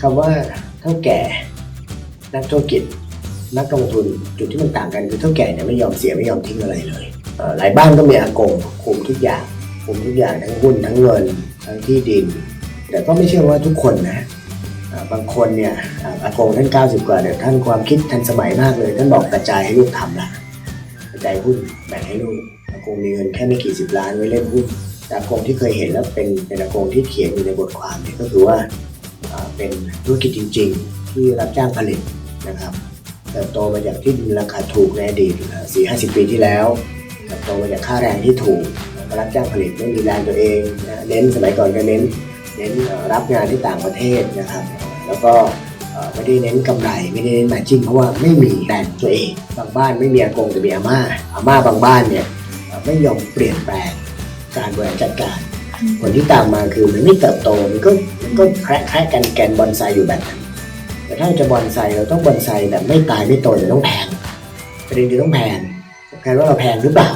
คำว่าเท่าแก่นักธุรกิจนักลงทุนจุดที่มันต่างกันคือเท่าแก่เนี่ยไม่ยอมเสียไม่ยอมทิ้งอะไรเลยเหลายบ้านก็มีอากงคุมทุกอย่างคุมทุกอย่างทั้งหุ้นทั้งเงินทั้งที่ดิน แต่ก็ไม่ใช่ว่าทุกคนนะบางคนเนี่ยอากงท่าน 90 กว่าเนี่ยท่านความคิดทันสมัยมากเลยท่านบอกกระจายให้ลูกทำละกระจายหุ้นแบ่งให้ลูกอากงมีเงินแค่ไม่กี่สิบล้านไว้เล่นหุ้นอากงที่เคยเห็นแล้วเป็นเป็นอากงที่เขียนอยู่ในบทความเนี่ยก็คือว่า เป็นธุรกิจจริง ๆ ที่รับจ้างผลิตนะครับเติบโตมาจากที่ดินราคาถูกในอดีตสี่ห้าสิบปีที่แล้วเติบโตมาจากค่าแรงที่ถูกก็รับจ้างผลิตไม่มีแรงตัวเองนะเน้นสมัยก่อนก็เน้นเน้นรับงานที่ต่างประเทศนะครับ แล้วก็ไม่ได้เน้นกำไรไม่ได้เน้นมาจิ้นเพราะว่าไม่มีแรงตัวเองบางบ้านไม่มีอากงแต่มีอาม่าอาม่าบางบ้านเนี่ยไม่ยอมเปลี่ยนแปลงการบริหารจัดการผลที่ตามมาคือมันไม่เติบโตมันก็ ก็แคระแคระกันแกนบอนไซอยู่แบบนั้น แต่ถ้าเราจะบอนไซเราต้องบอนไซแบบไม่ตายไม่โตแต่ต้องแพงประเด็นคือต้องแพงการว่าเราแพงหรือเปล่า